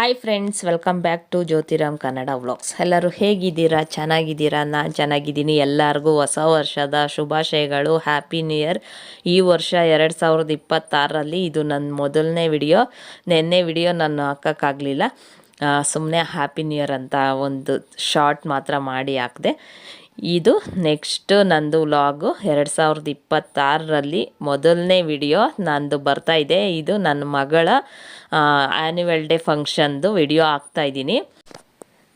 Hi friends welcome back to Jyothiram Kannada vlogs ಎಲ್ಲರೂ ಹೇಗಿದ್ದೀರಾ? ಚೆನ್ನಾಗಿದ್ದೀರಾ? ನಾನು ಚೆನ್ನಾಗಿದ್ದೀನಿ. ಎಲ್ಲರಿಗೂ ಹೊಸ ವರ್ಷದ ಶುಭಾಶಯಗಳು. ಹ್ಯಾಪಿ ನ್ಯೂ ಇಯರ್ ಈ ವರ್ಷ ಎರಡು ಸಾವಿರದ ಇಪ್ಪತ್ತಾರರಲ್ಲಿ ಇದು ನನ್ನ ಮೊದಲನೇ ವಿಡಿಯೋ ನಿನ್ನೆ ವಿಡಿಯೋ ನಾನು ಹಾಕೋಕ್ಕಾಗಲಿಲ್ಲ. ಸುಮ್ಮನೆ ಹ್ಯಾಪಿ ನ್ಯೂ ಇಯರ್ ಅಂತ ಒಂದು ಶಾರ್ಟ್ ಮಾತ್ರ ಮಾಡಿ ಹಾಕಿದೆ. ಇದು ನೆಕ್ಸ್ಟ್ ನಂದು ವ್ಲಾಗು ಎರಡು ಸಾವಿರದ ಇಪ್ಪತ್ತಾರರಲ್ಲಿ ಮೊದಲನೇ ವಿಡಿಯೋ ನಂದು ಬರ್ತಾಯಿದೆ ಇದೆ. ನನ್ನ ಮಗಳ ಆ್ಯನ್ಯುವಲ್ ಡೇ ಫಂಕ್ಷನ್ದು ವಿಡಿಯೋ ಹಾಕ್ತಾಯಿದ್ದೀನಿ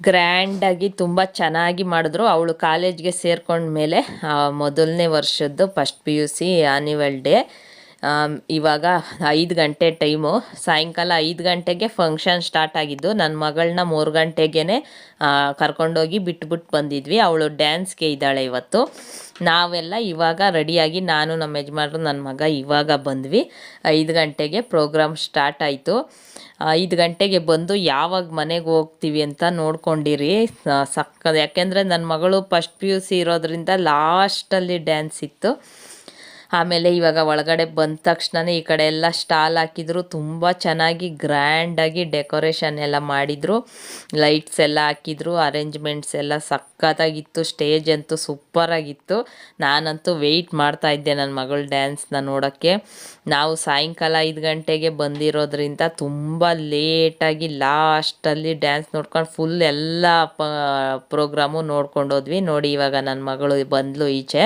ಗ್ರ್ಯಾಂಡಾಗಿ ತುಂಬ ಚೆನ್ನಾಗಿ ಮಾಡಿದ್ರು. ಅವಳು ಕಾಲೇಜ್ಗೆ ಸೇರ್ಕೊಂಡ್ಮೇಲೆ ಮೊದಲನೇ ವರ್ಷದ್ದು first P U C annual day ಇವಾಗ ಐದು ಗಂಟೆ ಟೈಮು. ಸಾಯಂಕಾಲ ಐದು ಗಂಟೆಗೆ ಫಂಕ್ಷನ್ ಸ್ಟಾರ್ಟ್ ಆಗಿದ್ದು ನನ್ನ ಮಗಳನ್ನ ಮೂರು ಗಂಟೆಗೆ ಕರ್ಕೊಂಡೋಗಿ ಬಿಟ್ಬಿಟ್ಟು ಬಂದಿದ್ವಿ. ಅವಳು ಡ್ಯಾನ್ಸ್ಗೆ ಇದ್ದಾಳೆ ಇವತ್ತು. ನಾವೆಲ್ಲ ಇವಾಗ ರೆಡಿಯಾಗಿ ನಾನು ನಮ್ಮ ಯಜಮಾನ್ರು ನನ್ನ ಮಗ ಇವಾಗ ಬಂದ್ವಿ. ಐದು ಗಂಟೆಗೆ ಪ್ರೋಗ್ರಾಮ್ ಸ್ಟಾರ್ಟ್ ಆಯಿತು. ಐದು ಗಂಟೆಗೆ ಬಂದು ಯಾವಾಗ ಮನೆಗೆ ಹೋಗ್ತೀವಿ ಅಂತ ನೋಡ್ಕೊಂಡಿರಿ. ಸಕ್ಕ ಯಾಕೆಂದರೆ ನನ್ನ ಮಗಳು ಫಸ್ಟ್ ಪಿ ಯು ಸಿ ಇರೋದ್ರಿಂದ ಲಾಸ್ಟಲ್ಲಿ ಡ್ಯಾನ್ಸ್ ಇತ್ತು. ಆಮೇಲೆ ಇವಾಗ ಒಳಗಡೆ ಬಂದ ತಕ್ಷಣನೇ ಈ ಕಡೆ ಎಲ್ಲ ಸ್ಟಾಲ್ ಹಾಕಿದ್ರು. ತುಂಬ ಚೆನ್ನಾಗಿ ಗ್ರ್ಯಾಂಡಾಗಿ ಡೆಕೋರೇಷನ್ ಎಲ್ಲ ಮಾಡಿದರು. ಲೈಟ್ಸ್ ಎಲ್ಲ ಹಾಕಿದ್ರು ಅರೇಂಜ್ಮೆಂಟ್ಸ್ ಎಲ್ಲ ಸಖತ್ತಾಗಿತ್ತು ಸ್ಟೇಜ್ ಅಂತೂ ಸೂಪರಾಗಿತ್ತು ನಾನಂತೂ ವೆಯ್ಟ್ ಮಾಡ್ತಾ ಇದ್ದೆ ನನ್ನ ಮಗಳ ಡ್ಯಾನ್ಸ್ನ ನೋಡೋಕ್ಕೆ. ನಾವು ಸಾಯಂಕಾಲ ಐದು ಗಂಟೆಗೆ ಬಂದಿರೋದ್ರಿಂದ ತುಂಬ ಲೇಟಾಗಿ ಲಾಸ್ಟಲ್ಲಿ ಡ್ಯಾನ್ಸ್ ನೋಡ್ಕೊಂಡು ಫುಲ್ ಎಲ್ಲ ಪ್ರೋಗ್ರಾಮು ನೋಡ್ಕೊಂಡು ಹೋದ್ವಿ. ನೋಡಿ ಇವಾಗ ನನ್ನ ಮಗಳು ಬಂದಳು ಈಚೆ.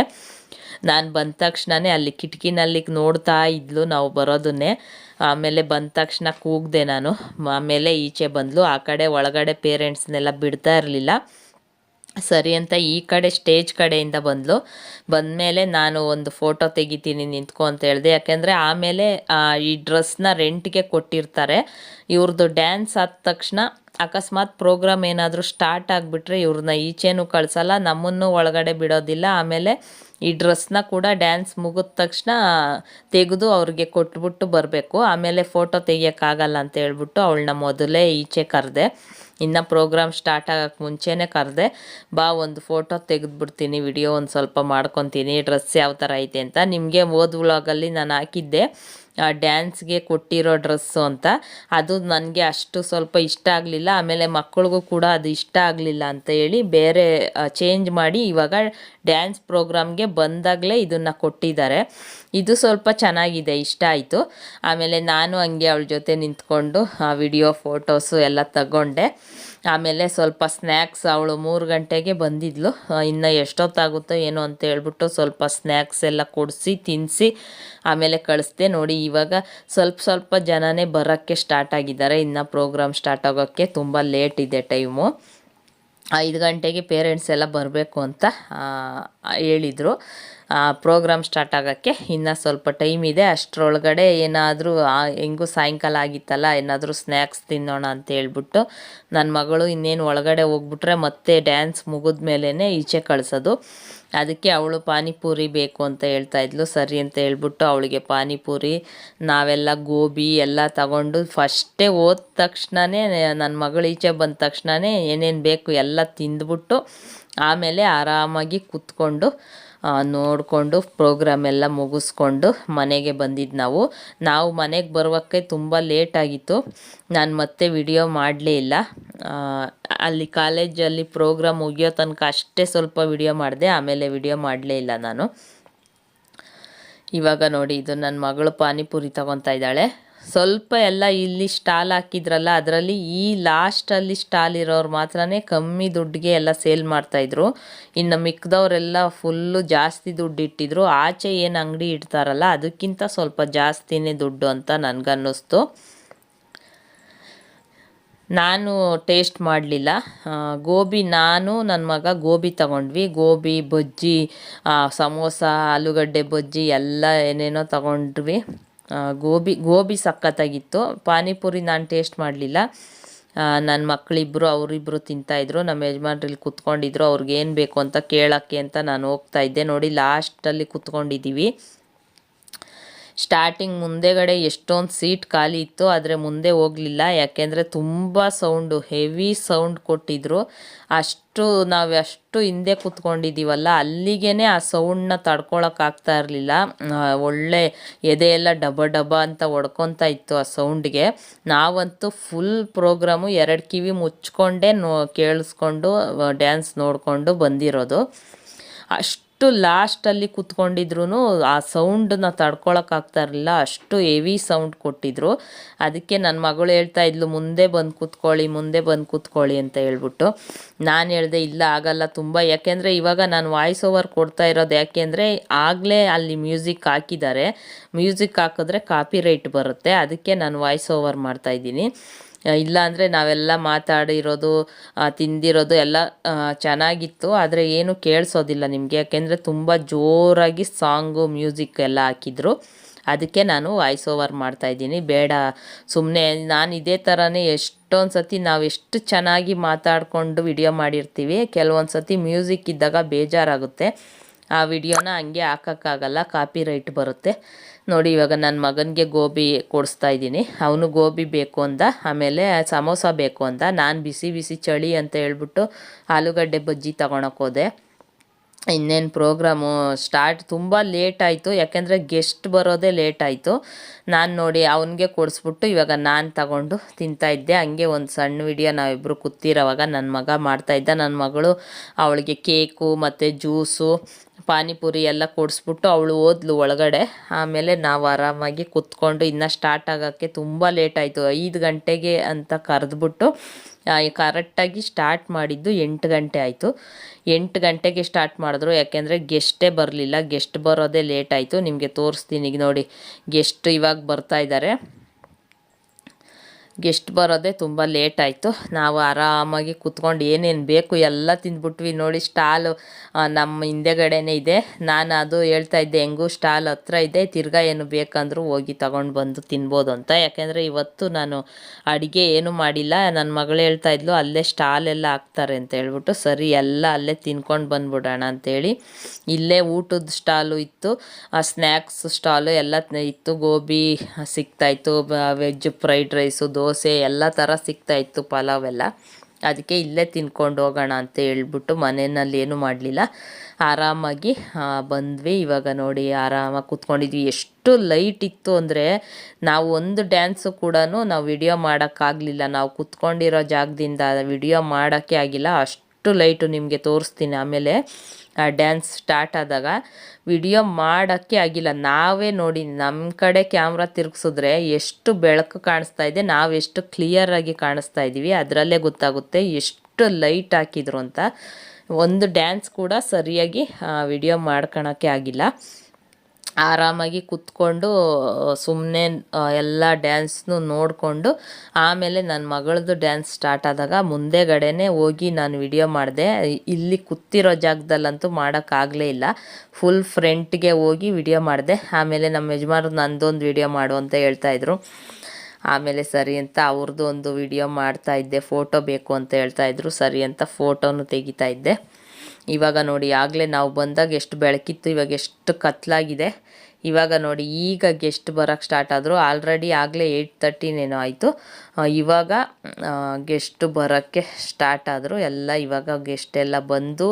ನಾನು ಬಂದ ತಕ್ಷಣವೇ ಅಲ್ಲಿ ಕಿಟಕಿನಲ್ಲಿ ನೋಡ್ತಾ ಇದ್ಲು ನಾವು ಬರೋದನ್ನೇ. ಆಮೇಲೆ ಬಂದ ತಕ್ಷಣ ಕೂಗಿದೆ ನಾನು. ಆಮೇಲೆ ಈಚೆ ಬಂದಳು ಆ ಕಡೆ ಒಳಗಡೆ ಪೇರೆಂಟ್ಸ್ನೆಲ್ಲ ಬಿಡ್ತಾ ಇರಲಿಲ್ಲ. ಸರಿ ಅಂತ ಈ ಕಡೆ ಸ್ಟೇಜ್ ಕಡೆಯಿಂದ ಬಂದಳು ಬಂದಮೇಲೆ ನಾನು ಒಂದು ಫೋಟೋ ತೆಗಿತೀನಿ, ನಿಂತ್ಕೊ ಅಂತ ಹೇಳಿದೆ. ಯಾಕೆಂದರೆ ಆಮೇಲೆ ಈ ಡ್ರೆಸ್ನ ರೆಂಟ್ಗೆ ಕೊಟ್ಟಿರ್ತಾರೆ. ಇವ್ರದ್ದು ಡ್ಯಾನ್ಸ್ ಆದ ತಕ್ಷಣ ಅಕಸ್ಮಾತ್ ಪ್ರೋಗ್ರಾಮ್ ಏನಾದರೂ ಸ್ಟಾರ್ಟ್ ಆಗಿಬಿಟ್ರೆ ಇವ್ರನ್ನ ಈಚೆನೂ ಕಳಿಸಲ್ಲ, ನಮ್ಮನ್ನು ಒಳಗಡೆ ಬಿಡೋದಿಲ್ಲ. ಆಮೇಲೆ ಈ ಡ್ರೆಸ್ನ ಕೂಡ ಡ್ಯಾನ್ಸ್ ಮುಗಿದ ತಕ್ಷಣ ತೆಗೆದು ಅವ್ರಿಗೆ ಕೊಟ್ಬಿಟ್ಟು ಬರಬೇಕು. ಆಮೇಲೆ ಫೋಟೋ ತೆಗಿಯೋಕ್ಕಾಗಲ್ಲ ಅಂತ ಹೇಳ್ಬಿಟ್ಟು ಅವಳನ್ನ ಮೊದಲೇ ಈಚೆ ಕರೆದೆ. ಇನ್ನು ಪ್ರೋಗ್ರಾಮ್ ಸ್ಟಾರ್ಟ್ ಆಗೋಕ್ಕೆ ಮುಂಚೆನೇ ಕರೆದೆ. ಬಾ, ಒಂದು ಫೋಟೋ ತೆಗೆದ್ಬಿಡ್ತೀನಿ, ವಿಡಿಯೋ ಒಂದು ಸ್ವಲ್ಪ ಮಾಡ್ಕೊತೀನಿ, ಡ್ರೆಸ್ ಯಾವ ಥರ ಐತೆ ಅಂತ. ನಿಮಗೆ ಓದ್ ವ್ಲಾಗಲ್ಲಿ ನಾನು ಹಾಕಿದ್ದೆ. ಡ್ಯಾನ್ಸ್ಗೆ ಕೊಟ್ಟಿರೋ ಡ್ರೆಸ್ಸು ಅಂತ. ಅದು ನನಗೆ ಅಷ್ಟು ಸ್ವಲ್ಪ ಇಷ್ಟ ಆಗಲಿಲ್ಲ. ಆಮೇಲೆ ಮಕ್ಕಳಿಗೂ ಕೂಡ ಅದು ಇಷ್ಟ ಆಗಲಿಲ್ಲ ಅಂತ ಹೇಳಿ ಬೇರೆ ಚೇಂಜ್ ಮಾಡಿ ಇವಾಗ ಡ್ಯಾನ್ಸ್ ಪ್ರೋಗ್ರಾಮ್ಗೆ ಬಂದಾಗಲೇ ಇದನ್ನು ಕೊಟ್ಟಿದ್ದಾರೆ. ಇದು ಸ್ವಲ್ಪ ಚೆನ್ನಾಗಿದೆ, ಇಷ್ಟ ಆಯಿತು. ಆಮೇಲೆ ನಾನು ಹಂಗೆ ಅವಳ ಜೊತೆ ನಿಂತ್ಕೊಂಡು ಆ ವಿಡಿಯೋ ಫೋಟೋಸು ಎಲ್ಲ ತಗೊಂಡೆ. ಆಮೇಲೆ ಸ್ವಲ್ಪ ಸ್ನ್ಯಾಕ್ಸ್ ಅವಳು ಮೂರು ಗಂಟೆಗೆ ಬಂದಿದ್ಲು. ಇನ್ನು ಎಷ್ಟೊತ್ತಾಗುತ್ತೋ ಏನೋ ಅಂತ ಹೇಳ್ಬಿಟ್ಟು ಸ್ವಲ್ಪ ಸ್ನ್ಯಾಕ್ಸ್ ಎಲ್ಲ ಕೊಡಿಸಿ ತಿನ್ನಿಸಿ ಆಮೇಲೆ ಕಳಿಸ್ದೆ ನೋಡಿ. ಇವಾಗ ಸ್ವಲ್ಪ ಸ್ವಲ್ಪ ಜನನೇ ಬರೋಕ್ಕೆ ಸ್ಟಾರ್ಟ್ ಆಗಿದ್ದಾರೆ. ಇನ್ನು ಪ್ರೋಗ್ರಾಮ್ ಸ್ಟಾರ್ಟ್ ಆಗೋಕ್ಕೆ ತುಂಬ ಲೇಟ್ ಇದೆ ಟೈಮು. ಐದು ಗಂಟೆಗೆ ಪೇರೆಂಟ್ಸ್ ಎಲ್ಲ ಬರಬೇಕು ಅಂತ ಹೇಳಿದರು. ಪ್ರೋಗ್ರಾಮ್ ಸ್ಟಾರ್ಟ್ ಆಗೋಕ್ಕೆ ಇನ್ನೂ ಸ್ವಲ್ಪ ಟೈಮ್ ಇದೆ. ಅಷ್ಟರೊಳಗಡೆ ಏನಾದರೂ ಹೆಂಗೂ ಸಾಯಂಕಾಲ ಆಗಿತ್ತಲ್ಲ, ಏನಾದರೂ ಸ್ನ್ಯಾಕ್ಸ್ ತಿನ್ನೋಣ ಅಂತ ಹೇಳ್ಬಿಟ್ಟು ನನ್ನ ಮಗಳು ಇನ್ನೇನು ಒಳಗಡೆ ಹೋಗ್ಬಿಟ್ರೆ ಮತ್ತೆ ಡ್ಯಾನ್ಸ್ ಮುಗಿದ ಮೇಲೇ ಈಚೆ ಕಳಿಸೋದು. ಅದಕ್ಕೆ ಅವಳು ಪಾನಿಪೂರಿ ಬೇಕು ಅಂತ ಹೇಳ್ತಾ ಇದ್ಲು. ಸರಿ ಅಂತ ಹೇಳ್ಬಿಟ್ಟು ಅವಳಿಗೆ ಪಾನಿಪೂರಿ, ನಾವೆಲ್ಲ ಗೋಬಿ ಎಲ್ಲ ತಗೊಂಡು ಫಸ್ಟೇ ಹೋದ ತಕ್ಷಣವೇ ನನ್ನ ಮಗಳು ಈಚೆ ಬಂದ ತಕ್ಷಣವೇ ಏನೇನು ಬೇಕು ಎಲ್ಲ ತಿಂದ್ಬಿಟ್ಟು ಆಮೇಲೆ ಆರಾಮಾಗಿ ಕೂತ್ಕೊಂಡು ನೋಡಿಕೊಂಡು ಪ್ರೋಗ್ರಾಮ್ ಎಲ್ಲ ಮುಗಿಸ್ಕೊಂಡು ಮನೆಗೆ ಬಂದಿದ್ದು ನಾವು. ನಾವು ಮನೆಗೆ ಬರೋಕ್ಕೆ ತುಂಬ ಲೇಟ್ ಆಗಿತ್ತು. ನಾನು ಮತ್ತೆ ವಿಡಿಯೋ ಮಾಡಲೇ ಇಲ್ಲ. ಅಲ್ಲಿ ಕಾಲೇಜಲ್ಲಿ ಪ್ರೋಗ್ರಾಮ್ ಮುಗಿಯೋ ತನಕ ಅಷ್ಟೇ ಸ್ವಲ್ಪ ವಿಡಿಯೋ ಮಾಡಿದೆ, ಆಮೇಲೆ ವಿಡಿಯೋ ಮಾಡಲೇ ಇಲ್ಲ ನಾನು. ಇವಾಗ ನೋಡಿ, ಇದು ನನ್ನ ಮಗಳು ಪಾನಿಪುರಿ ತಗೊತಾ ಇದ್ದಾಳೆ. ಸ್ವಲ್ಪ ಎಲ್ಲ ಇಲ್ಲಿ ಸ್ಟಾಲ್ ಹಾಕಿದ್ರಲ್ಲ, ಅದರಲ್ಲಿ ಈ ಲಾಸ್ಟಲ್ಲಿ ಸ್ಟಾಲ್ ಇರೋರು ಮಾತ್ರನೇ ಕಮ್ಮಿ ದುಡ್ಡಿಗೆ ಎಲ್ಲ ಸೇಲ್ ಮಾಡ್ತಾಯಿದ್ರು ಇನ್ನು ಮಿಕ್ಕದವರೆಲ್ಲ ಫುಲ್ಲು ಜಾಸ್ತಿ ದುಡ್ಡು ಇಟ್ಟಿದ್ರು. ಆಚೆ ಏನು ಅಂಗಡಿ ಇಡ್ತಾರಲ್ಲ, ಅದಕ್ಕಿಂತ ಸ್ವಲ್ಪ ಜಾಸ್ತಿನೇ ದುಡ್ಡು ಅಂತ ನನಗನ್ನಿಸ್ತು. ನಾನು ಟೇಸ್ಟ್ ಮಾಡಲಿಲ್ಲ. ಗೋಬಿ ನಾನು ನನ್ನ ಮಗ ಗೋಬಿ ತಗೊಂಡ್ವಿ. ಗೋಬಿ, ಬಜ್ಜಿ ಸಮೋಸ, ಆಲೂಗಡ್ಡೆ ಬಜ್ಜಿ ಎಲ್ಲ ಏನೇನೋ ತಗೊಂಡ್ವಿ. ಗೋಬಿ ಗೋಬಿ ಸಖತ್ತಾಗಿತ್ತು. ಪಾನಿಪುರಿ ನಾನು ಟೇಸ್ಟ್ ಮಾಡಲಿಲ್ಲ. ನನ್ನ ಮಕ್ಕಳಿಬ್ಬರು ಅವರಿಬ್ಬರು ತಿಂತಾಯಿದ್ರು ನಮ್ಮ ಯಜಮಾನ್ರಲ್ಲಿ ಕೂತ್ಕೊಂಡಿದ್ರು. ಕುತ್ಕೊಂಡಿದ್ರು ಅವ್ರಿಗೆ ಏನು ಬೇಕು ಅಂತ ಕೇಳೋಕ್ಕೆ ಅಂತ ನಾನು ಹೋಗ್ತಾ ಇದ್ದೆ. ನೋಡಿ ಲಾಸ್ಟಲ್ಲಿ ಕುತ್ಕೊಂಡಿದ್ದೀವಿ ಸ್ಟಾರ್ಟಿಂಗ್ ಮುಂದೆಗಡೆ ಎಷ್ಟೊಂದು ಸೀಟ್ ಖಾಲಿ ಇತ್ತು, ಆದರೆ ಮುಂದೆ ಹೋಗಲಿಲ್ಲ. ಯಾಕೆಂದರೆ ತುಂಬ ಸೌಂಡು ಹೆವಿ ಸೌಂಡ್ ಕೊಟ್ಟಿದ್ರು. ಅಷ್ಟು ನಾವು ಅಷ್ಟು ಹಿಂದೆ ಕೂತ್ಕೊಂಡಿದ್ದೀವಲ್ಲ ಅಲ್ಲಿಗೇ ಆ ಸೌಂಡನ್ನ ತಡ್ಕೊಳಕ್ಕಾಗ್ತಾ ಇರಲಿಲ್ಲ. ಒಳ್ಳೆ ಎದೆಯೆಲ್ಲ ಡಬ ಡಬ ಅಂತ ಹೊಡ್ಕೊತಾ ಇತ್ತು ಆ ಸೌಂಡ್ಗೆ ನಾವಂತೂ ಫುಲ್ ಪ್ರೋಗ್ರಾಮು ಎರಡು ಕಿವಿ ಮುಚ್ಕೊಂಡೇ ನೋ, ಕೇಳಿಸ್ಕೊಂಡು ಡ್ಯಾನ್ಸ್ ನೋಡಿಕೊಂಡು ಬಂದಿರೋದು. ಅಷ್ಟು ಅಷ್ಟು ಲಾಸ್ಟಲ್ಲಿ ಕೂತ್ಕೊಂಡಿದ್ರು ಆ ಸೌಂಡನ್ನ ತಡ್ಕೊಳಕ್ಕಾಗ್ತಾ ಇರಲಿಲ್ಲ. ಅಷ್ಟು ಹೆವಿ ಸೌಂಡ್ ಕೊಟ್ಟಿದ್ರು. ಅದಕ್ಕೆ ನನ್ನ ಮಗಳು ಹೇಳ್ತಾ ಇದ್ಲು, ಮುಂದೆ ಬಂದು ಕೂತ್ಕೊಳ್ಳಿ, ಮುಂದೆ ಬಂದು ಕೂತ್ಕೊಳ್ಳಿ ಅಂತ ಹೇಳ್ಬಿಟ್ಟು. ನಾನು ಹೇಳಿದೆ, ಇಲ್ಲ, ಆಗಲ್ಲ ತುಂಬ. ಯಾಕೆಂದರೆ ಇವಾಗ ನಾನು ವಾಯ್ಸ್ ಓವರ್ ಕೊಡ್ತಾ ಇರೋದು ಯಾಕೆಂದರೆ ಆಗಲೇ ಅಲ್ಲಿ ಮ್ಯೂಸಿಕ್ ಹಾಕಿದ್ದಾರೆ. ಮ್ಯೂಸಿಕ್ ಹಾಕಿದ್ರೆ ಕಾಪಿ ರೈಟ್ ಬರುತ್ತೆ. ಅದಕ್ಕೆ ನಾನು ವಾಯ್ಸ್ ಓವರ್ ಮಾಡ್ತಾಯಿದ್ದೀನಿ ಇಲ್ಲ ಅಂದರೆ ನಾವೆಲ್ಲ ಮಾತಾಡಿರೋದು ತಿಂದಿರೋದು ಎಲ್ಲ ಚೆನ್ನಾಗಿತ್ತು. ಆದರೆ ಏನು ಕೇಳಿಸೋದಿಲ್ಲ ನಿಮಗೆ. ಯಾಕೆಂದರೆ ತುಂಬ ಜೋರಾಗಿ ಸಾಂಗು, ಮ್ಯೂಸಿಕ್ ಎಲ್ಲ ಹಾಕಿದ್ರು. ಅದಕ್ಕೆ ನಾನು ವಾಯ್ಸ್ ಓವರ್ ಮಾಡ್ತಾಯಿದ್ದೀನಿ ಬೇಡ. ಸುಮ್ಮನೆ ನಾನು ಇದೇ ಥರನೇ ಎಷ್ಟೊಂದು ಸತಿ ನಾವು ಎಷ್ಟು ಚೆನ್ನಾಗಿ ಮಾತಾಡಿಕೊಂಡು ವಿಡಿಯೋ ಮಾಡಿರ್ತೀವಿ ಕೆಲವೊಂದು ಸತಿ ಮ್ಯೂಸಿಕ್ ಇದ್ದಾಗ ಬೇಜಾರಾಗುತ್ತೆ. ಆ ವಿಡಿಯೋನ ಹಂಗೆ ಹಾಕೋಕ್ಕಾಗಲ್ಲ. ಕಾಪಿ ರೈಟ್ ಬರುತ್ತೆ. ನೋಡಿ, ಇವಾಗ ನನ್ನ ಮಗನಿಗೆ ಗೋಬಿ ಕೊಡಿಸ್ತಾ ಇದ್ದೀನಿ. ಅವನು ಗೋಬಿ ಬೇಕು ಅಂದ, ಆಮೇಲೆ ಸಮೋಸ ಬೇಕು ಅಂದ. ನಾನು ಬಿಸಿ ಬಿಸಿ ಚಳಿ ಅಂತ ಹೇಳ್ಬಿಟ್ಟು ಆಲೂಗಡ್ಡೆ ಬಜ್ಜಿ ಹೋದೆ. ಇನ್ನೇನು ಪ್ರೋಗ್ರಾಮು ಸ್ಟಾರ್ಟ್ ತುಂಬ ಲೇಟ್ ಆಯಿತು. ಯಾಕೆಂದರೆ ಗೆಸ್ಟ್ ಬರೋದೇ ಲೇಟ್ ಆಯಿತು. ನಾನು ನೋಡಿ, ಅವನಿಗೆ ಕೊಡಿಸ್ಬಿಟ್ಟು ಇವಾಗ ನಾನು ತಗೊಂಡು ತಿಂತಾಯಿದ್ದೆ ಹಂಗೆ ಒಂದು ಸಣ್ಣ ವಿಡಿಯೋ ನಾವಿಬ್ಬರು ಕೂತಿರೋವಾಗ ನನ್ನ ಮಗ ಮಾಡ್ತಾಯಿದ್ದ ನನ್ನ ಮಗಳು ಅವಳಿಗೆ ಕೇಕು ಮತ್ತು ಜ್ಯೂಸು ಪಾನಿಪುರಿ ಎಲ್ಲ ಕೊಡಿಸ್ಬಿಟ್ಟು ಅವಳು ಓದ್ಲು ಒಳಗಡೆ. ಆಮೇಲೆ ನಾವು ಆರಾಮಾಗಿ ಕುತ್ಕೊಂಡು ಇನ್ನು ಸ್ಟಾರ್ಟ್ ಆಗೋಕ್ಕೆ ತುಂಬ ಲೇಟ್ ಆಯಿತು. ಐದು ಗಂಟೆಗೆ ಅಂತ ಕರೆದ್ಬಿಟ್ಟು ಕರೆಕ್ಟಾಗಿ ಸ್ಟಾರ್ಟ್ ಮಾಡಿದ್ದು ಎಂಟು ಗಂಟೆ ಆಯಿತು. ಎಂಟು ಗಂಟೆಗೆ ಸ್ಟಾರ್ಟ್ ಮಾಡಿದ್ರು. ಯಾಕೆಂದರೆ ಗೆಸ್ಟೇ ಬರಲಿಲ್ಲ. ಗೆಸ್ಟ್ ಬರೋದೇ ಲೇಟ್ ಆಯಿತು. ನಿಮಗೆ ತೋರಿಸ್ತೀನಿ ಈಗ ನೋಡಿ. ಗೆಸ್ಟ್ ಇವಾಗ ಬರ್ತಾ ಇದ್ದಾರೆ ಗೆಸ್ಟ್ ಬರೋದೇ ತುಂಬ ಲೇಟ್ ಆಯಿತು. ನಾವು ಆರಾಮಾಗಿ ಕುತ್ಕೊಂಡು ಏನೇನು ಬೇಕು ಎಲ್ಲ ತಿಂದ್ಬಿಟ್ವಿ ನೋಡಿ, ಸ್ಟಾಲು ನಮ್ಮ ಹಿಂದೆಗಡೆನೇ ಇದೆ. ನಾನು ಅದು ಹೇಳ್ತಾ ಇದ್ದೆ, ಹೆಂಗೂ ಸ್ಟಾಲ್ ಹತ್ರ ಇದೆ, ತಿರ್ಗಾ ಏನು ಬೇಕಂದರೂ ಹೋಗಿ ತಗೊಂಡು ಬಂದು ತಿನ್ಬೋದು ಅಂತ. ಯಾಕೆಂದರೆ ಇವತ್ತು ನಾನು ಅಡುಗೆ ಏನು ಮಾಡಿಲ್ಲ. ನನ್ನ ಮಗಳು ಹೇಳ್ತಾ ಇದ್ಲು, ಅಲ್ಲೇ ಸ್ಟಾಲ್ ಎಲ್ಲ ಹಾಕ್ತಾರೆ ಅಂತ ಹೇಳ್ಬಿಟ್ಟು, ಸರಿ, ಎಲ್ಲ ಅಲ್ಲೇ ತಿನ್ಕೊಂಡು ಬಂದ್ಬಿಡೋಣ ಅಂತೇಳಿ. ಇಲ್ಲೇ ಊಟದ ಸ್ಟಾಲು ಇತ್ತು, ಆ ಸ್ನ್ಯಾಕ್ಸ್ ಸ್ಟಾಲು ಎಲ್ಲ ಇತ್ತು, ಗೋಬಿ ಸಿಗ್ತಾಯಿತ್ತು ವೆಜ್, ಫ್ರೈಡ್ ರೈಸು, ದೋಸೆ ಎಲ್ಲ ಥರ ಸಿಗ್ತಾಯಿತ್ತು ಎಲ್ಲ ಅದಕ್ಕೆ ಇಲ್ಲೇ ತಿನ್ಕೊಂಡು ಹೋಗೋಣ ಅಂತ ಹೇಳ್ಬಿಟ್ಟು ಮನೆಯಲ್ಲಿ ಏನೂ ಮಾಡಲಿಲ್ಲ. ಆರಾಮಾಗಿ ಬಂದ್ವಿ. ಇವಾಗ ನೋಡಿ ಆರಾಮಾಗಿ ಕೂತ್ಕೊಂಡಿದ್ವಿ. ಎಷ್ಟು ಲೈಟ್ ಇತ್ತು ಅಂದರೆ ನಾವು ಒಂದು ಡ್ಯಾನ್ಸು ಕೂಡ ನಾವು ವಿಡಿಯೋ ಮಾಡೋಕ್ಕಾಗಲಿಲ್ಲ. ನಾವು ಕೂತ್ಕೊಂಡಿರೋ ಜಾಗದಿಂದ ವಿಡಿಯೋ ಮಾಡೋಕ್ಕೆ ಆಗಿಲ್ಲ. ಅಷ್ಟು ಲೈಟು ನಿಮಗೆ ತೋರಿಸ್ತೀನಿ. ಆಮೇಲೆ ಡ್ಯಾನ್ಸ್ ಸ್ಟಾರ್ಟ್ ಆದಾಗ ವಿಡಿಯೋ ಮಾಡೋಕ್ಕೆ ಆಗಿಲ್ಲ. ನಾವೇ ನೋಡಿ ನಮ್ಮ ಕಡೆ ಕ್ಯಾಮ್ರಾ ತಿರುಗಿಸಿದ್ರೆ ಎಷ್ಟು ಬೆಳಕು ಕಾಣಿಸ್ತಾ ಇದೆ, ನಾವು ನಾವೆಷ್ಟು ಕ್ಲಿಯರಾಗಿ ಕಾಣಿಸ್ತಾ ಇದ್ದೀವಿ ಅದರಲ್ಲೇ ಗೊತ್ತಾಗುತ್ತೆ ಎಷ್ಟು ಲೈಟ್ ಹಾಕಿದ್ರು ಅಂತ. ಒಂದು ಡ್ಯಾನ್ಸ್ ಕೂಡ ಸರಿಯಾಗಿ ವಿಡಿಯೋ ಮಾಡ್ಕೊಳಕ್ಕೆ ಆಗಿಲ್ಲ. ಆರಾಮಾಗಿ ಕೂತ್ಕೊಂಡು ಸುಮ್ಮನೆ ಎಲ್ಲ ಡ್ಯಾನ್ಸ್ನು ನೋಡಿಕೊಂಡು, ಆಮೇಲೆ ನನ್ನ ಮಗಳದ್ದು ಡ್ಯಾನ್ಸ್ ಸ್ಟಾರ್ಟ್ ಆದಾಗ ಮುಂದೆಗಡೆನೇ ಹೋಗಿ ನಾನು ವಿಡಿಯೋ ಮಾಡಿದೆ. ಇಲ್ಲಿ ಕೂತಿರೋ ಜಾಗದಲ್ಲಂತೂ ಮಾಡೋಕ್ಕಾಗಲೇ ಇಲ್ಲ. ಫುಲ್ ಫ್ರಂಟ್ಗೆ ಹೋಗಿ ವಿಡಿಯೋ ಮಾಡಿದೆ. ಆಮೇಲೆ ನಮ್ಮ ಯಜಮಾನ್ರು ನಂದೊಂದು ವಿಡಿಯೋ ಮಾಡು ಅಂತ ಹೇಳ್ತಾಯಿದ್ರು ಆಮೇಲೆ ಸರಿ ಅಂತ ಅವ್ರದ್ದು ಒಂದು ವಿಡಿಯೋ ಮಾಡ್ತಾಯಿದ್ದೆ ಫೋಟೋ ಬೇಕು ಅಂತ ಹೇಳ್ತಾಯಿದ್ರು ಸರಿ ಅಂತ ಫೋಟೋನು ತೆಗಿತಾ ಇದ್ದೆ. ಇವಾಗ ನೋಡಿ, ಆಗಲೇ ನಾವು ಬಂದಾಗ ಎಷ್ಟು ಬೆಳಕಿತ್ತು, ಇವಾಗ ಎಷ್ಟು ಕತ್ಲಾಗಿದೆ. ಇವಾಗ ನೋಡಿ, ಈಗ ಗೆಸ್ಟ್ ಬರೋಕ್ಕೆ ಸ್ಟಾರ್ಟ್ ಆದರು. ಆಲ್ರೆಡಿ ಆಗಲೇ ಏಯ್ಟ್ ತರ್ಟಿನೇನೋ ಆಯಿತು. ಇವಾಗ ಗೆಸ್ಟ್ ಬರೋಕ್ಕೆ ಸ್ಟಾರ್ಟ್ ಆದರು. ಎಲ್ಲ ಇವಾಗ ಗೆಸ್ಟ್ ಎಲ್ಲ ಬಂದು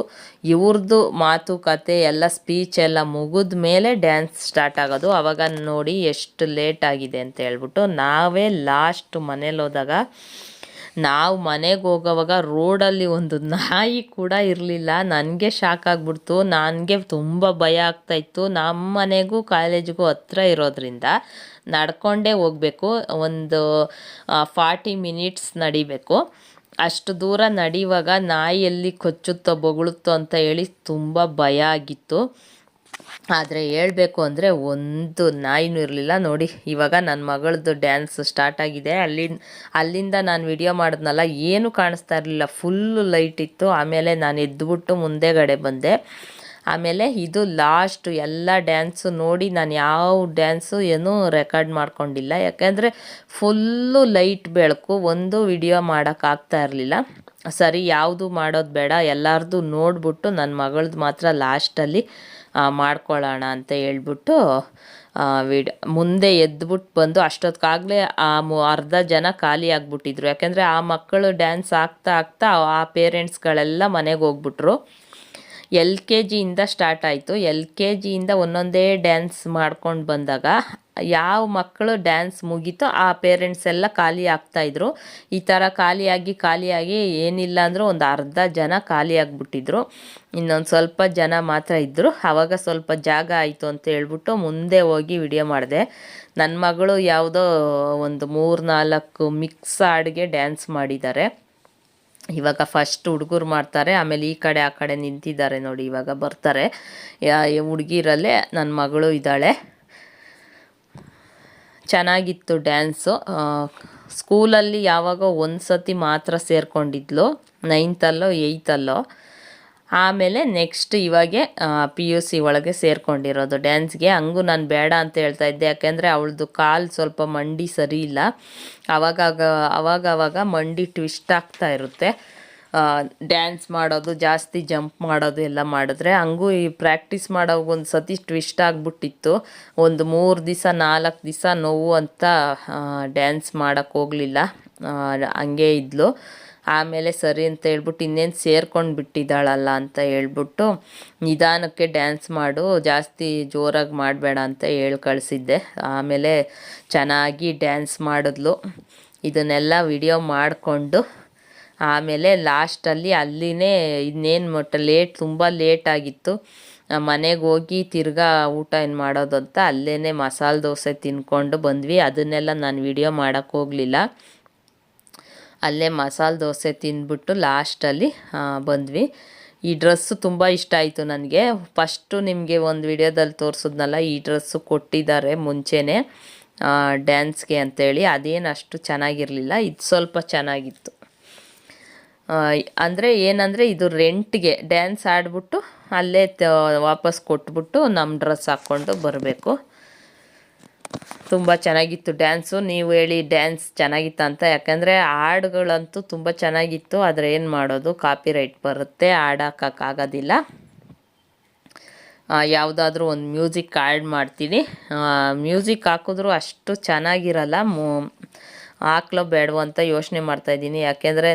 ಇವ್ರದ್ದು ಮಾತುಕತೆ ಎಲ್ಲ ಸ್ಪೀಚ್ ಎಲ್ಲ ಮುಗಿದ ಮೇಲೆ ಡ್ಯಾನ್ಸ್ ಸ್ಟಾರ್ಟ್ ಆಗೋದು. ಆವಾಗ ನೋಡಿ ಎಷ್ಟು ಲೇಟ್ ಆಗಿದೆ ಅಂತ ಹೇಳ್ಬಿಟ್ಟು ನಾವೇ ಲಾಸ್ಟ್ ಮನೇಲಿ ಹೋದಾಗ ನಾವು ಮನೆಗೆ ಹೋಗೋವಾಗ ರೋಡಲ್ಲಿ ಒಂದು ನಾಯಿ ಕೂಡ ಇರಲಿಲ್ಲ. ನನಗೆ ಶಾಕ್ ಆಗಿಬಿಡ್ತು. ನನಗೆ ತುಂಬ ಭಯ ಆಗ್ತಾಯಿತ್ತು ನಮ್ಮ ಮನೆಗೂ ಕಾಲೇಜಿಗೂ ಹತ್ರ ಇರೋದ್ರಿಂದ ನಡ್ಕೊಂಡೇ ಹೋಗಬೇಕು. ಒಂದು ಫಾರ್ಟಿ ಮಿನಿಟ್ಸ್ ನಡಿಬೇಕು. ಅಷ್ಟು ದೂರ ನಡೆಯುವಾಗ ನಾಯಿ ಎಲ್ಲಿ ಕೊಚ್ಚುತ್ತೋ, ಬೊಗಳುತ್ತೋ ಅಂತ ಹೇಳಿ ತುಂಬ ಭಯ ಆಗಿತ್ತು. ಆದರೆ ಹೇಳಬೇಕು ಅಂದರೆ ಒಂದು ನಾಯಿನೂ ಇರಲಿಲ್ಲ. ನೋಡಿ, ಇವಾಗ ನನ್ನ ಮಗಳದ್ದು ಡ್ಯಾನ್ಸ್ ಸ್ಟಾರ್ಟ್ ಆಗಿದೆ. ಅಲ್ಲಿ, ಅಲ್ಲಿಂದ ನಾನು ವಿಡಿಯೋ ಮಾಡಿದ್ನಲ್ಲ, ಏನೂ ಕಾಣಿಸ್ತಾ ಇರಲಿಲ್ಲ. ಫುಲ್ಲು ಲೈಟ್ ಇತ್ತು. ಆಮೇಲೆ ನಾನು ಎದ್ದುಬಿಟ್ಟು ಮುಂದೆಗಡೆ ಬಂದೆ. ಆಮೇಲೆ ಇದು ಲಾಸ್ಟು ಎಲ್ಲ ಡ್ಯಾನ್ಸು ನೋಡಿ ನಾನು ಯಾವ ಡ್ಯಾನ್ಸು ಏನೂ ರೆಕಾರ್ಡ್ ಮಾಡ್ಕೊಂಡಿಲ್ಲ. ಯಾಕೆಂದರೆ ಫುಲ್ಲು ಲೈಟ್ ಬೆಳಕು. ಒಂದು ವಿಡಿಯೋ ಮಾಡೋಕ್ಕಾಗ್ತಾ ಇರಲಿಲ್ಲ. ಸರಿ, ಯಾವುದು ಮಾಡೋದು ಬೇಡ. ಎಲ್ಲರದು ನೋಡಿಬಿಟ್ಟು ನನ್ನ ಮಗಳದ್ದು ಮಾತ್ರ ಲಾಸ್ಟಲ್ಲಿ ಮಾಡ್ಕೊಳ್ಳೋಣ ಅಂತ ಹೇಳ್ಬಿಟ್ಟು ವಿಡ್, ಮುಂದೆ ಎದ್ಬಿಟ್ಟು ಬಂದು ಅಷ್ಟೊತ್ತಿಗಾಗಲೇ ಆ ಮು, ಅರ್ಧ ಜನ ಖಾಲಿ ಆಗಿಬಿಟ್ಟಿದ್ರು. ಯಾಕೆಂದರೆ ಆ ಮಕ್ಕಳು ಡ್ಯಾನ್ಸ್ ಆಗ್ತಾ ಆಗ್ತಾ ಆ ಪೇರೆಂಟ್ಸ್ಗಳೆಲ್ಲ ಮನೆಗೆ ಹೋಗ್ಬಿಟ್ರು. ಎಲ್ ಕೆ ಜಿಯಿಂದ ಸ್ಟಾರ್ಟ್ ಆಯಿತು. ಎಲ್ ಕೆ ಜಿಯಿಂದ ಒಂದೊಂದೇ ಡ್ಯಾನ್ಸ್ ಮಾಡ್ಕೊಂಡು ಬಂದಾಗ ಯಾವ ಮಕ್ಕಳು ಡ್ಯಾನ್ಸ್ ಮುಗೀತೋ ಆ ಪೇರೆಂಟ್ಸ್ ಎಲ್ಲ ಖಾಲಿ ಆಗ್ತಾಯಿದ್ರು ಈ ಥರ ಖಾಲಿಯಾಗಿ ಖಾಲಿಯಾಗಿ ಏನಿಲ್ಲ ಅಂದರೂ ಒಂದು ಅರ್ಧ ಜನ ಖಾಲಿ ಆಗಿಬಿಟ್ಟಿದ್ರು ಇನ್ನೊಂದು ಸ್ವಲ್ಪ ಜನ ಮಾತ್ರ ಇದ್ದರು ಆವಾಗ ಸ್ವಲ್ಪ ಜಾಗ ಆಯಿತು ಅಂತ ಹೇಳ್ಬಿಟ್ಟು ಮುಂದೆ ಹೋಗಿ ವಿಡಿಯೋ ಮಾಡಿದೆ. ನನ್ನ ಮಗಳು ಯಾವುದೋ ಒಂದು ಮೂರು ನಾಲ್ಕು ಮಿಕ್ಸ್ ಹಾಡಿಗೆ ಡ್ಯಾನ್ಸ್ ಮಾಡಿದ್ದಾರೆ ಇವಾಗ ಫಸ್ಟ್ ಹುಡುಗರು ಮಾಡ್ತಾರೆ, ಆಮೇಲೆ ಈ ಕಡೆ ಆ ಕಡೆ ನಿಂತಿದ್ದಾರೆ ನೋಡಿ, ಇವಾಗ ಬರ್ತಾರೆ. ಹುಡುಗಿರಲ್ಲೇ ನನ್ನ ಮಗಳು ಇದ್ದಾಳೆ. ಚೆನ್ನಾಗಿತ್ತು ಡ್ಯಾನ್ಸು. ಸ್ಕೂಲಲ್ಲಿ ಯಾವಾಗ ಒಂದು ಸತಿ ಮಾತ್ರ ಸೇರಿಕೊಂಡಿದ್ಲು. ನೈನ್ತಲ್ಲೋ, ಏಯ್ತಲ್ಲೋ. ಆಮೇಲೆ ನೆಕ್ಸ್ಟ್ ಇವಾಗೆ ಪಿ ಯು ಸಿ ಒಳಗೆ ಸೇರಿಕೊಂಡಿರೋದು ಡ್ಯಾನ್ಸ್ಗೆ. ಹಂಗೂ ನಾನು ಬೇಡ ಅಂತ ಹೇಳ್ತಾ ಇದ್ದೆ. ಯಾಕೆಂದರೆ ಅವಳದು ಕಾಲು ಸ್ವಲ್ಪ ಮಂಡಿ ಸರಿ ಇಲ್ಲ. ಅವಾಗಾಗ, ಅವಾಗವಾಗ ಮಂಡಿ ಟ್ವಿಸ್ಟ್ ಆಗ್ತಾ ಇರುತ್ತೆ. ಡ್ಯಾನ್ಸ್ ಮಾಡೋದು, ಜಾಸ್ತಿ ಜಂಪ್ ಮಾಡೋದು ಎಲ್ಲ ಮಾಡಿದ್ರೆ ಹಂಗೂ ಈ ಪ್ರಾಕ್ಟೀಸ್ ಮಾಡೋವಾಗ ಒಂದು ಸತಿ ಟ್ವಿಸ್ಟ್ ಆಗಿಬಿಟ್ಟಿತ್ತು. ಒಂದು ಮೂರು ದಿವಸ ನಾಲ್ಕು ದಿವಸ ನೋವು ಅಂತ ಡ್ಯಾನ್ಸ್ ಮಾಡೋಕ್ಕೆ ಹೋಗಲಿಲ್ಲ. ಹಂಗೆ ಇದ್ಲು. ಆಮೇಲೆ ಸರಿ ಅಂತ ಹೇಳ್ಬಿಟ್ಟು ಇನ್ನೇನು ಸೇರ್ಕೊಂಡು ಬಿಟ್ಟಿದ್ದಾಳಲ್ಲ ಅಂತ ಹೇಳ್ಬಿಟ್ಟು ನಿಧಾನಕ್ಕೆ ಡ್ಯಾನ್ಸ್ ಮಾಡು, ಜಾಸ್ತಿ ಜೋರಾಗಿ ಮಾಡಬೇಡ ಅಂತ ಹೇಳಿ ಕಳಿಸಿದ್ದೆ. ಆಮೇಲೆ ಚೆನ್ನಾಗಿ ಡ್ಯಾನ್ಸ್ ಮಾಡಿದ್ಲು. ಇದನ್ನೆಲ್ಲ ವಿಡಿಯೋ ಮಾಡಿಕೊಂಡು ಆಮೇಲೆ ಲಾಸ್ಟಲ್ಲಿ ಅಲ್ಲಿನೇ ಇನ್ನೇನು ಮಟ್ಟ ಲೇಟ್, ತುಂಬ ಲೇಟ್ ಆಗಿತ್ತು ಮನೆಗೆ ಹೋಗಿ ತಿರ್ಗಾ ಊಟ ಏನು ಮಾಡೋದು ಅಂತ ಅಲ್ಲೇ ಮಸಾಲೆ ದೋಸೆ ತಿನ್ಕೊಂಡು ಬಂದ್ವಿ. ಅದನ್ನೆಲ್ಲ ನಾನು ವಿಡಿಯೋ ಮಾಡೋಕ್ಕೆ ಹೋಗಲಿಲ್ಲ. ಅಲ್ಲೇ ಮಸಾಲೆ ದೋಸೆ ತಿಂದ್ಬಿಟ್ಟು ಲಾಸ್ಟಲ್ಲಿ ಬಂದ್ವಿ. ಈ ಡ್ರೆಸ್ಸು ತುಂಬ ಇಷ್ಟ ಆಯಿತು ನನಗೆ. ಫಸ್ಟು ನಿಮಗೆ ಒಂದು ವಿಡಿಯೋದಲ್ಲಿ ತೋರಿಸಿದ್ನಲ್ಲ, ಈ ಡ್ರೆಸ್ಸು ಕೊಟ್ಟಿದ್ದಾರೆ ಮುಂಚೆನೇ ಡ್ಯಾನ್ಸ್ಗೆ ಅಂತೇಳಿ. ಅದೇನು ಅಷ್ಟು ಚೆನ್ನಾಗಿರಲಿಲ್ಲ. ಇದು ಸ್ವಲ್ಪ ಚೆನ್ನಾಗಿತ್ತು. ಅಂದರೆ ಏನಂದರೆ ಇದು ರೆಂಟ್ಗೆ ಡ್ಯಾನ್ಸ್ ಆಡಿಬಿಟ್ಟು ಅಲ್ಲೇ ತ, ವಾಪಸ್ ಕೊಟ್ಬಿಟ್ಟು ನಮ್ಮ ಡ್ರೆಸ್ ಹಾಕ್ಕೊಂಡು ಬರಬೇಕು. ತುಂಬ ಚೆನ್ನಾಗಿತ್ತು ಡ್ಯಾನ್ಸು ನೀವು ಹೇಳಿ ಡ್ಯಾನ್ಸ್ ಚೆನ್ನಾಗಿತ್ತು ಅಂತ. ಯಾಕಂದರೆ ಹಾಡುಗಳಂತೂ ತುಂಬ ಚೆನ್ನಾಗಿತ್ತು. ಆದರೆ ಏನು ಮಾಡೋದು? ಕಾಪಿ ರೈಟ್ ಬರುತ್ತೆ ಹಾಡೋಕ್ಕಾಗೋದಿಲ್ಲ ಯಾವುದಾದ್ರೂ ಒಂದು ಮ್ಯೂಸಿಕ್ ಆ್ಯಡ್ ಮಾಡ್ತೀನಿ. ಮ್ಯೂಸಿಕ್ ಹಾಕಿದ್ರೂ ಅಷ್ಟು ಚೆನ್ನಾಗಿರಲ್ಲ. ಮೂ ಹಾಕ್ಲೋ ಬೇಡವೋ ಅಂತ ಯೋಚನೆ ಮಾಡ್ತಾಯಿದ್ದೀನಿ ಯಾಕೆಂದರೆ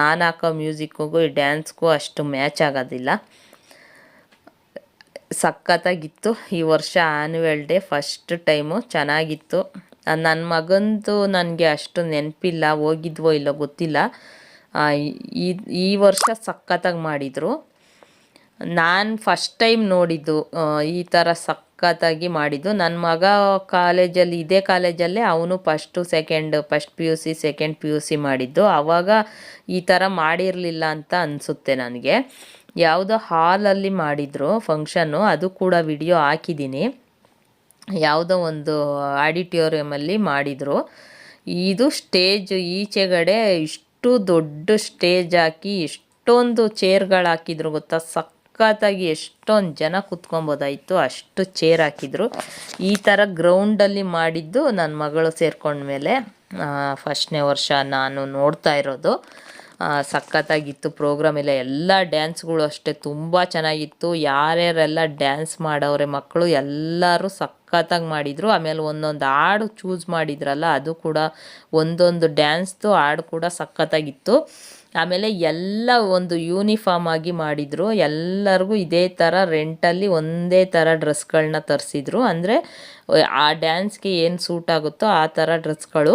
ನಾನು ಹಾಕೋ ಮ್ಯೂಸಿಕ್ಕಿಗೂ ಈ ಡ್ಯಾನ್ಸ್ಗೂ ಅಷ್ಟು ಮ್ಯಾಚ್ ಆಗೋದಿಲ್ಲ. ಸಖತ್ತಾಗಿತ್ತು. ಈ ವರ್ಷ ಆ್ಯನ್ಯುವಲ್ ಡೇ ಫಸ್ಟ್ ಟೈಮು ಚೆನ್ನಾಗಿತ್ತು. ನನ್ನ ಮಗಂದು ನನಗೆ ಅಷ್ಟು ನೆನಪಿಲ್ಲ, ಹೋಗಿದ್ವೋ ಇಲ್ಲೋ ಗೊತ್ತಿಲ್ಲ. ಈ ಈ ವರ್ಷ ಸಖತ್ತಾಗಿ ಮಾಡಿದರು. ನಾನು ಫಸ್ಟ್ ಟೈಮ್ ನೋಡಿದ್ದು ಈ ಥರ ಸಖತ್ತಾಗಿ ಮಾಡಿದ್ದು. ನನ್ನ ಮಗ ಕಾಲೇಜಲ್ಲಿ, ಇದೇ ಕಾಲೇಜಲ್ಲೇ ಅವನು first second first P U C second P U C ಮಾಡಿದ್ದು. ಆವಾಗ ಈ ಥರ ಮಾಡಿರಲಿಲ್ಲ ಅಂತ ಅನಿಸುತ್ತೆ ನನಗೆ. ಯಾವುದೋ ಹಾಲಲ್ಲಿ ಮಾಡಿದ್ರು ಫಂಕ್ಷನ್ನು ಅದು ಕೂಡ ವಿಡಿಯೋ ಹಾಕಿದ್ದೀನಿ. ಯಾವುದೋ ಒಂದು ಆಡಿಟೋರಿಯಮಲ್ಲಿ ಮಾಡಿದರು. ಇದು ಸ್ಟೇಜ್ ಈಚೆಗಡೆ ಇಷ್ಟು ದೊಡ್ಡ ಸ್ಟೇಜ್ ಹಾಕಿ ಎಷ್ಟೊಂದು ಚೇರ್ಗಳು ಹಾಕಿದ್ರು ಗೊತ್ತಾ? ಸಖತ್ತಾಗಿ ಎಷ್ಟೊಂದು ಜನ ಕುತ್ಕೊಬೋದಾಯಿತು, ಅಷ್ಟು ಚೇರ್ ಹಾಕಿದ್ರು. ಈ ಥರ ಗ್ರೌಂಡಲ್ಲಿ ಮಾಡಿದ್ದು ನನ್ನ ಮಗಳು ಸೇರ್ಕೊಂಡ್ಮೇಲೆ ಫಸ್ಟ್ನೇ ವರ್ಷ ನಾನು ನೋಡ್ತಾ ಇರೋದು. ಸಖತ್ತಾಗಿತ್ತು ಪ್ರೋಗ್ರಾಮ್ ಎಲ್ಲ. ಎಲ್ಲ ಡ್ಯಾನ್ಸ್ಗಳು ಅಷ್ಟೇ ತುಂಬ ಚೆನ್ನಾಗಿತ್ತು. ಯಾರ್ಯಾರೆಲ್ಲ ಡ್ಯಾನ್ಸ್ ಮಾಡೋರೆ ಮಕ್ಕಳು ಎಲ್ಲರೂ ಸಖತ್ತಾಗಿ ಮಾಡಿದರು. ಆಮೇಲೆ ಒಂದೊಂದು ಹಾಡು ಚೂಸ್ ಮಾಡಿದ್ರಲ್ಲ, ಅದು ಕೂಡ ಒಂದೊಂದು ಡ್ಯಾನ್ಸ್ದು ಹಾಡು ಕೂಡ ಸಖತ್ತಾಗಿತ್ತು. ಆಮೇಲೆ ಎಲ್ಲ ಒಂದು ಯೂನಿಫಾರ್ಮ್ ಆಗಿ ಮಾಡಿದರು. ಎಲ್ಲರಿಗೂ ಇದೇ ಥರ ರೆಂಟಲ್ಲಿ ಒಂದೇ ಥರ ಡ್ರೆಸ್ಗಳನ್ನ ತರಿಸಿದ್ರು. ಅಂದರೆ ಆ ಡ್ಯಾನ್ಸ್ಗೆ ಏನು ಸೂಟ್ ಆಗುತ್ತೋ ಆ ಥರ ಡ್ರೆಸ್ಗಳು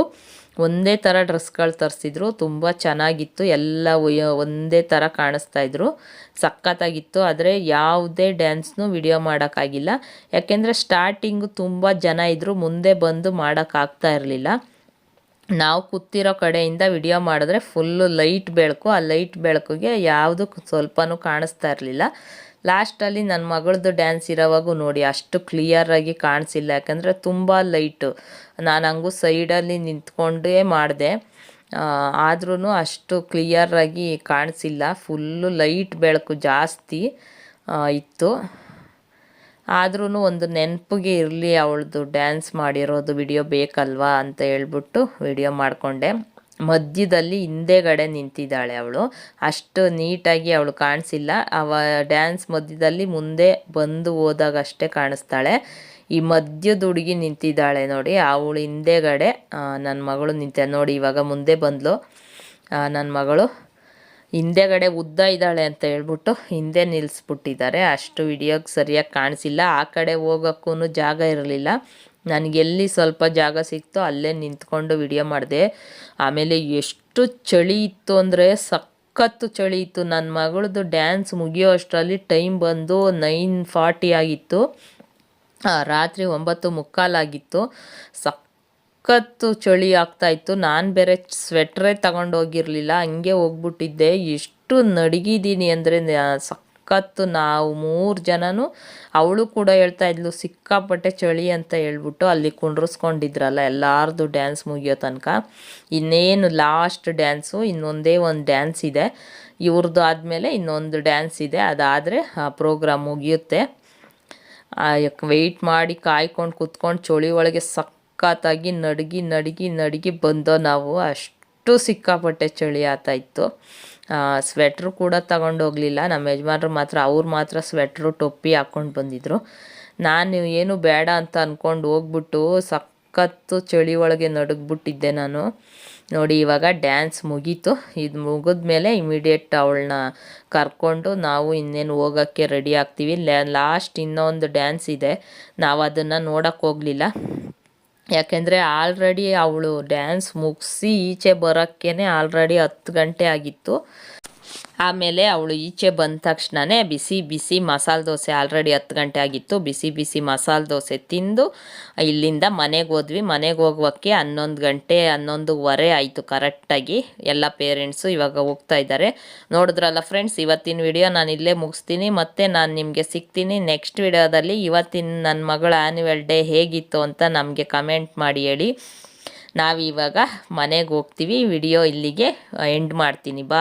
ಒಂದೇ ಥರ ಡ್ರೆಸ್ಗಳು ತರಿಸಿದ್ರು. ತುಂಬ ಚೆನ್ನಾಗಿತ್ತು. ಎಲ್ಲ ಒಂದೇ ಥರ ಕಾಣಿಸ್ತಾ ಇದ್ರು. ಸಖತ್ತಾಗಿತ್ತು. ಆದರೆ ಯಾವುದೇ ಡ್ಯಾನ್ಸ್ನೂ ವಿಡಿಯೋ ಮಾಡೋಕ್ಕಾಗಿಲ್ಲ. ಯಾಕೆಂದರೆ ಸ್ಟಾರ್ಟಿಂಗು ತುಂಬ ಜನ ಇದ್ದರು ಮುಂದೆ ಬಂದು ಮಾಡೋಕ್ಕಾಗ್ತಾ ಇರಲಿಲ್ಲ. ನಾವು ಕೂತಿರೋ ಕಡೆಯಿಂದ ವಿಡಿಯೋ ಮಾಡಿದ್ರೆ ಫುಲ್ಲು ಲೈಟ್ ಬೆಳಕು. ಆ ಲೈಟ್ ಬೆಳಕಿಗೆ ಯಾವುದು ಸ್ವಲ್ಪನೂ ಕಾಣಿಸ್ತಾ ಇರಲಿಲ್ಲ. ಲಾಸ್ಟಲ್ಲಿ ನನ್ನ ಮಗಳದ್ದು ಡ್ಯಾನ್ಸ್ ಇರೋವಾಗೂ ನೋಡಿ, ಅಷ್ಟು ಕ್ಲಿಯರಾಗಿ ಕಾಣಿಸಿಲ್ಲ. ಯಾಕಂದರೆ ತುಂಬ ಲೈಟು ನಾನು ಹಂಗೂ ಸೈಡಲ್ಲಿ ನಿಂತ್ಕೊಂಡೇ ಮಾಡಿದೆ. ಆದ್ರೂ ಅಷ್ಟು ಕ್ಲಿಯರಾಗಿ ಕಾಣಿಸಿಲ್ಲ. ಫುಲ್ಲು ಲೈಟ್ ಬೆಳಕು ಜಾಸ್ತಿ ಇತ್ತು. ಆದ್ರೂ ಒಂದು ನೆನಪಿಗೆ ಇರಲಿ ಅವಳದು ಡ್ಯಾನ್ಸ್ ಮಾಡಿರೋದು ವಿಡಿಯೋ ಬೇಕಲ್ವಾ ಅಂತ ಹೇಳ್ಬಿಟ್ಟು ವಿಡಿಯೋ ಮಾಡಿಕೊಂಡೆ. ಮಧ್ಯದಲ್ಲಿ ಹಿಂದೆಗಡೆ ನಿಂತಿದ್ದಾಳೆ ಅವಳು. ಅಷ್ಟು ನೀಟಾಗಿ ಅವಳು ಕಾಣಿಸಿಲ್ಲ. ಅವ ಡ್ಯಾನ್ಸ್ ಮಧ್ಯದಲ್ಲಿ ಮುಂದೆ ಬಂದು ಹೋದಾಗ ಅಷ್ಟೇ ಕಾಣಿಸ್ತಾಳೆ. ಈ ಮಧ್ಯದ ಹುಡುಗಿ ನಿಂತಿದ್ದಾಳೆ ನೋಡಿ. ಅವಳು ಹಿಂದೆಗಡೆ ನನ್ನ ಮಗಳು ನಿಂತ. ನೋಡಿ, ಇವಾಗ ಮುಂದೆ ಬಂದಳು ನನ್ನ ಮಗಳು ಹಿಂದೆಗಡೆ ಉದ್ದ ಇದ್ದಾಳೆ ಅಂತ ಹೇಳ್ಬಿಟ್ಟು ಹಿಂದೆ ನಿಲ್ಲಿಸ್ಬಿಟ್ಟಿದ್ದಾರೆ ಅಷ್ಟು ವಿಡಿಯೋಗೆ ಸರಿಯಾಗಿ ಕಾಣಿಸಿಲ್ಲ. ಆ ಕಡೆ ಹೋಗೋಕ್ಕೂ ಜಾಗ ಇರಲಿಲ್ಲ. ನನಗೆ ಎಲ್ಲಿ ಸ್ವಲ್ಪ ಜಾಗ ಸಿಕ್ತೋ ಅಲ್ಲೇ ನಿಂತ್ಕೊಂಡು ವಿಡಿಯೋ ಮಾಡಿದೆ. ಆಮೇಲೆ ಎಷ್ಟು ಚಳಿ ಇತ್ತು ಅಂದರೆ ಸಖತ್ತು ಚಳಿ ಇತ್ತು. ನನ್ನ ಮಗಳದ್ದು ಡ್ಯಾನ್ಸ್ ಮುಗಿಯೋ ಅಷ್ಟರಲ್ಲಿ ಟೈಮ್ ಬಂದು ನೈನ್ ಫಾರ್ಟಿ ಆಗಿತ್ತು. ರಾತ್ರಿ ಒಂಬತ್ತು ಮುಕ್ಕಾಲಾಗಿತ್ತು. ಸಖತ್ತು ಚಳಿ ಆಗ್ತಾ ಇತ್ತು. ನಾನು ಬೇರೆ ಸ್ವೆಟ್ರೇ ತಗೊಂಡೋಗಿರಲಿಲ್ಲ ಹಂಗೆ ಹೋಗ್ಬಿಟ್ಟಿದ್ದೆ. ಎಷ್ಟು ನಡಗಿದ್ದೀನಿ ಅಂದರೆ ಸಖತ್ತು ನಾವು ಮೂರು ಜನನೂ ಅವಳು ಕೂಡ ಹೇಳ್ತಾ ಇದ್ಲು, ಸಿಕ್ಕಾಪಟ್ಟೆ ಚಳಿ ಅಂತ ಹೇಳ್ಬಿಟ್ಟು ಅಲ್ಲಿ ಕುಂಡ್ರಿಸ್ಕೊಂಡಿದ್ರಲ್ಲ, ಎಲ್ಲಾರ್ದು ಡ್ಯಾನ್ಸ್ ಮುಗಿಯೋ ತನಕ. ಇನ್ನೇನು ಲಾಸ್ಟ್ ಡ್ಯಾನ್ಸು ಇನ್ನೊಂದೇ ಒಂದು ಡ್ಯಾನ್ಸ್ ಇದೆ. ಇವ್ರದ್ದು ಆದಮೇಲೆ ಇನ್ನೊಂದು ಡ್ಯಾನ್ಸ್ ಇದೆ. ಅದಾದರೆ ಆ ಪ್ರೋಗ್ರಾಮ್ ಮುಗಿಯುತ್ತೆ. ವೆಯ್ಟ್ ಮಾಡಿ ಕಾಯ್ಕೊಂಡು ಕುತ್ಕೊಂಡು ಚಳಿ ಒಳಗೆ ಸಖತ್ತಾಗಿ ನಡಗಿ ನಡಗಿ ನಡಗಿ ಬಂದೋ ನಾವು ಅಷ್ಟು ಸಿಕ್ಕಾಪಟ್ಟೆ ಚಳಿ ಆತಾಯಿತ್ತು ಸ್ವೆಟ್ರು ಕೂಡ ತಗೊಂಡು ಹೋಗಲಿಲ್ಲ. ನಮ್ಮ ಯಜಮಾನರು ಮಾತ್ರ, ಅವ್ರು ಮಾತ್ರ ಸ್ವೆಟ್ರು ಟೊಪ್ಪಿ ಹಾಕ್ಕೊಂಡು ಬಂದಿದ್ರು. ನಾನು ಏನು ಬೇಡ ಅಂತ ಅಂದ್ಕೊಂಡು ಹೋಗ್ಬಿಟ್ಟು ಸಖತ್ತು ಚಳಿ ಒಳಗೆ ನಡುಗ್ಬಿಟ್ಟಿದ್ದೆ ನಾನು. ನೋಡಿ, ಇವಾಗ ಡ್ಯಾನ್ಸ್ ಮುಗೀತು. ಇದು ಮುಗಿದ ಮೇಲೆ ಇಮಿಡಿಯೇಟ್ ಅವಳನ್ನ ಕರ್ಕೊಂಡು ನಾವು ಇನ್ನೇನು ಹೋಗೋಕ್ಕೆ ರೆಡಿ ಆಗ್ತೀವಿ. ಲಾಸ್ಟ್ ಇನ್ನೊಂದು ಡ್ಯಾನ್ಸ್ ಇದೆ. ನಾವು ಅದನ್ನು ನೋಡೋಕ್ಕೆ ಹೋಗಲಿಲ್ಲ. ಯಾಕೆಂದರೆ ಆಲ್ರೆಡಿ ಅವಳು ಡ್ಯಾನ್ಸ್ ಮುಗಿಸಿ ಈಚೆ ಬರೋಕ್ಕೇ ಆಲ್ರೆಡಿ ಹತ್ತು ಗಂಟೆ ಆಗಿತ್ತು. ಆಮೇಲೆ ಅವಳು ಈಚೆ ಬಂದ ತಕ್ಷಣವೇ ಬಿಸಿ ಬಿಸಿ ಮಸಾಲೆ ದೋಸೆ ಆಲ್ರೆಡಿ ಹತ್ತು ಗಂಟೆ ಆಗಿತ್ತು. ಬಿಸಿ ಬಿಸಿ ಮಸಾಲೆ ದೋಸೆ ತಿಂದು ಇಲ್ಲಿಂದ ಮನೆಗೆ ಹೋದ್ವಿ. ಮನೆಗೆ ಹೋಗೋಕ್ಕೆ ಹನ್ನೊಂದು ಗಂಟೆ, ಹನ್ನೊಂದುವರೆ ಆಯಿತು ಕರೆಕ್ಟಾಗಿ ಎಲ್ಲ ಪೇರೆಂಟ್ಸು ಇವಾಗ ಹೋಗ್ತಾ ಇದ್ದಾರೆ. ನೋಡಿದ್ರಲ್ಲ ಫ್ರೆಂಡ್ಸ್ ಇವತ್ತಿನ ವಿಡಿಯೋ ನಾನು ಇಲ್ಲೇ ಮುಗಿಸ್ತೀನಿ. ಮತ್ತು ನಾನು ನಿಮಗೆ ಸಿಗ್ತೀನಿ ನೆಕ್ಸ್ಟ್ ವಿಡಿಯೋದಲ್ಲಿ ಇವತ್ತಿನ ನನ್ನ ಮಗಳ ಆ್ಯನ್ಯುವಲ್ ಡೇ ಹೇಗಿತ್ತು ಅಂತ ನಮಗೆ ಕಮೆಂಟ್ ಮಾಡಿ ಹೇಳಿ. ನಾವಿವಾಗ ಮನೆಗೆ ಹೋಗ್ತೀವಿ. ವಿಡಿಯೋ ಇಲ್ಲಿಗೆ ಎಂಡ್ ಮಾಡ್ತೀನಿ. ಬಾ